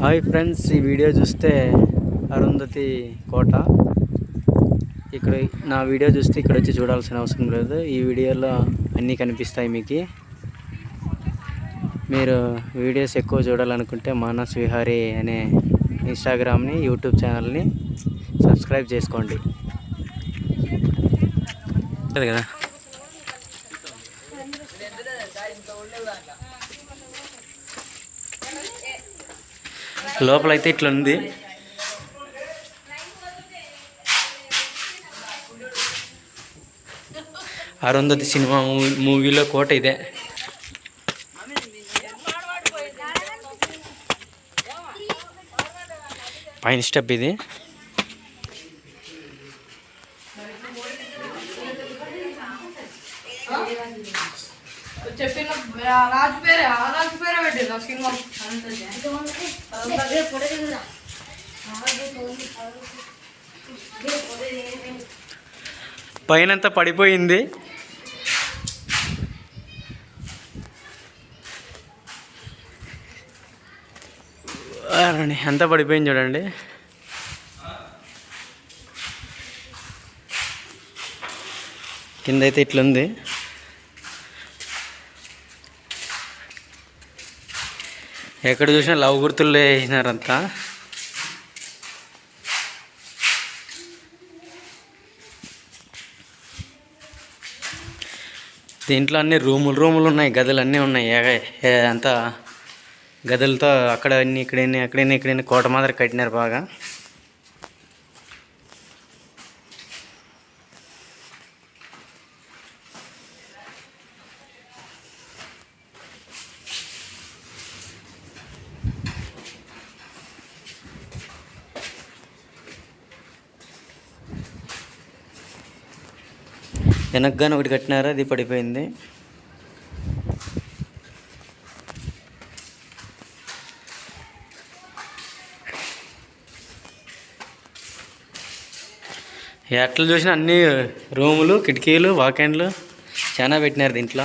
Hi friends ఈ video చూస్తే అరుంధతి కోట. ఇక్కడ నా వీడియో చూస్తే ఇక్కడ వచ్చి చూడాల్సిన అవసరం లేదు. ఈ వీడియోలో అన్నీ కనిపిస్తాయి మీకు. మీరు వీడియోస్ ఎక్కువ చూడాలనుకుంటే మానస్ విహారీ అనే ఇన్స్టాగ్రామ్ని యూట్యూబ్ ఛానల్ని సబ్స్క్రైబ్ చేసుకోండి. కదా. లోపలైతే ఇట్లా ఉంది అరుంధతి సినిమా మూవీ మూవీలో కోట ఇదే. పైన స్టెప్ ఇది. చెప్పిన రాజు పేరే ఆ రాజు పేరే పెట్టింది ఆ సినిమా. పైనంత పడిపోయింది. వారండి, అంతా పడిపోయింది చూడండి. కింద అయితే ఇట్లుంది. ఎక్కడ చూసినా లవ్ గుర్తులు వేసినారంతా. దీంట్లో అన్ని రూములు రూములు ఉన్నాయి గదులు అన్నీ ఉన్నాయి అంతా గదులతో అక్కడ అన్ని ఇక్కడన్ని అక్కడన్ని ఇక్కడన్ని కోట మాదిరి కట్టినారు బాగా. వెనక్గానే ఒకటి కట్టినారు? అది పడిపోయింది. ఎట్లా చూసినా అన్ని రూములు కిటికీలు వాకెండ్లు చాలా పెట్టినారు దీంట్లో.